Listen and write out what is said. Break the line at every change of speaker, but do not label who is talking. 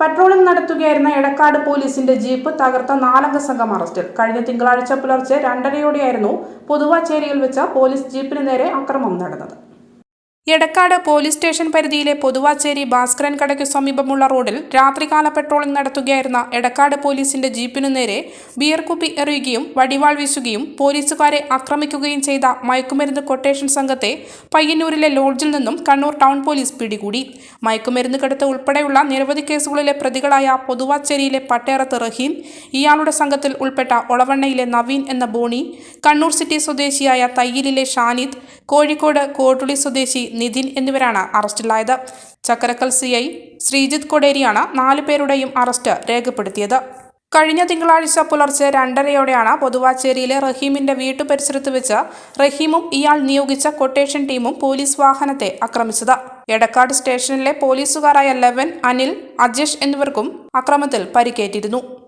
Patrolling നടത്തുകയായിരുന്ന എടക്കാട് പോലീസിന്റെ jeep തകർത്ത നാലംഗ സംഘം അറസ്റ്റിൽ. കഴിഞ്ഞ തിങ്കളാഴ്ച പുലർച്ചെ രണ്ടരയോടെയായിരുന്നു പൊതുവാച്ചേരിയിൽ വെച്ച പോലീസ് ജീപ്പിന് നേരെ അക്രമം നടന്നത്. എടക്കാട് പോലീസ് സ്റ്റേഷൻ പരിധിയിലെ പൊതുവാച്ചേരി ഭാസ്കരൻ കടയ്ക്ക് സമീപമുള്ള റോഡിൽ രാത്രികാല പെട്രോളിംഗ് നടത്തുകയായിരുന്ന എടക്കാട് പോലീസിന്റെ ജീപ്പിനു നേരെ ബിയർ കുപ്പി എറിയുകയും വടിവാൾ വീശുകയും പോലീസുകാരെ ആക്രമിക്കുകയും ചെയ്ത മയക്കുമരുന്ന് കൊട്ടേഷൻ സംഘത്തെ പയ്യന്നൂരിലെ ലോഡ്ജിൽ നിന്നും കണ്ണൂർ ടൗൺ പോലീസ് പിടികൂടി. മയക്കുമരുന്ന് കടത്ത് ഉൾപ്പെടെയുള്ള നിരവധി കേസുകളിലെ പ്രതികളായ പൊതുവാച്ചേരിയിലെ പട്ടേറത്ത് റഹീം ഇയാളുടെ സംഘത്തിൽ ഉൾപ്പെട്ട ഒളവണ്ണയിലെ നവീൻ എന്ന ബോണി കണ്ണൂർ സിറ്റി സ്വദേശിയായ തയ്യിലിലെ ഷാനിദ് കോഴിക്കോട് കോട്ടുളി സ്വദേശി നിതിൻ എന്നിവരാണ് അറസ്റ്റിലായത്. ചക്കരക്കൽ സി ഐ ശ്രീജിത്ത് കൊടേരിയാണ് നാലു പേരുടെയും അറസ്റ്റ് രേഖപ്പെടുത്തിയത്. കഴിഞ്ഞ തിങ്കളാഴ്ച പുലർച്ചെ രണ്ടരയോടെയാണ് പൊതുവാച്ചേരിയിലെ റഹീമിന്റെ വീട്ടു പരിസരത്ത് വെച്ച് റഹീമും ഇയാൾ നിയോഗിച്ച കൊട്ടേഷൻ ടീമും പോലീസ് വാഹനത്തെ ആക്രമിച്ചത്. എടക്കാട് സ്റ്റേഷനിലെ പോലീസുകാരായ ലെവൻ അനിൽ അജേഷ് എന്നിവർക്കും അക്രമത്തിൽ പരിക്കേറ്റിരുന്നു.